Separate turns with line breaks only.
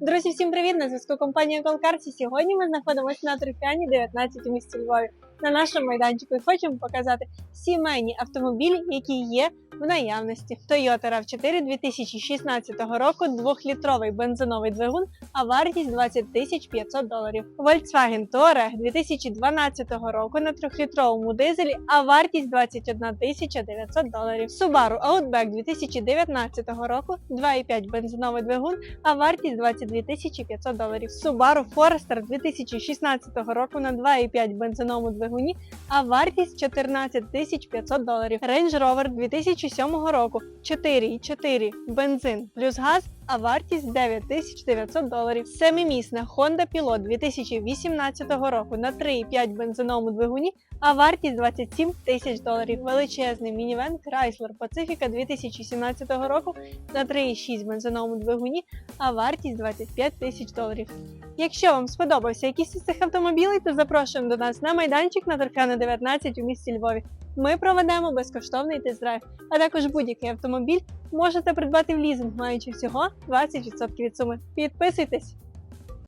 Друзі, всім привіт! На зв'язку компанія Колкарці. Сьогодні ми знаходимося на Трифяні 19 у місті Львові на нашому майданчику і хочемо показати сімейні автомобілі, які є в наявності. Toyota RAV4 2016 року, 2-літровий бензиновий двигун, а вартість 20 тисяч 500 доларів. Volkswagen Touareg 2012 року на трьохлітровому дизелі, а вартість 21 тисяча 900 доларів. Subaru Outback 2019 року, 2,5 бензиновий двигун, а вартість 20 2500 доларів. Subaru Forester 2016 року на 2,5 бензиновому двигуні, а вартість 14500 доларів. Range Rover 2007 року 4,4 бензин плюс газ, а вартість 9900 доларів. Семимісна Honda Pilot 2018 року на 3,5 бензиновому двигуні, а вартість 27 тисяч доларів. Величезний мінівен Chrysler Pacifica 2017 року на 3,6 бензиновому двигуні, а вартість 25 тисяч доларів. Якщо вам сподобався якийсь із цих автомобілів, то запрошуємо до нас на майданчик на Торфяна 19 у місті Львові. Ми проведемо безкоштовний тест-драйв, а також будь-який автомобіль можете придбати в лізинг, маючи всього 20% від суми. Підписуйтесь!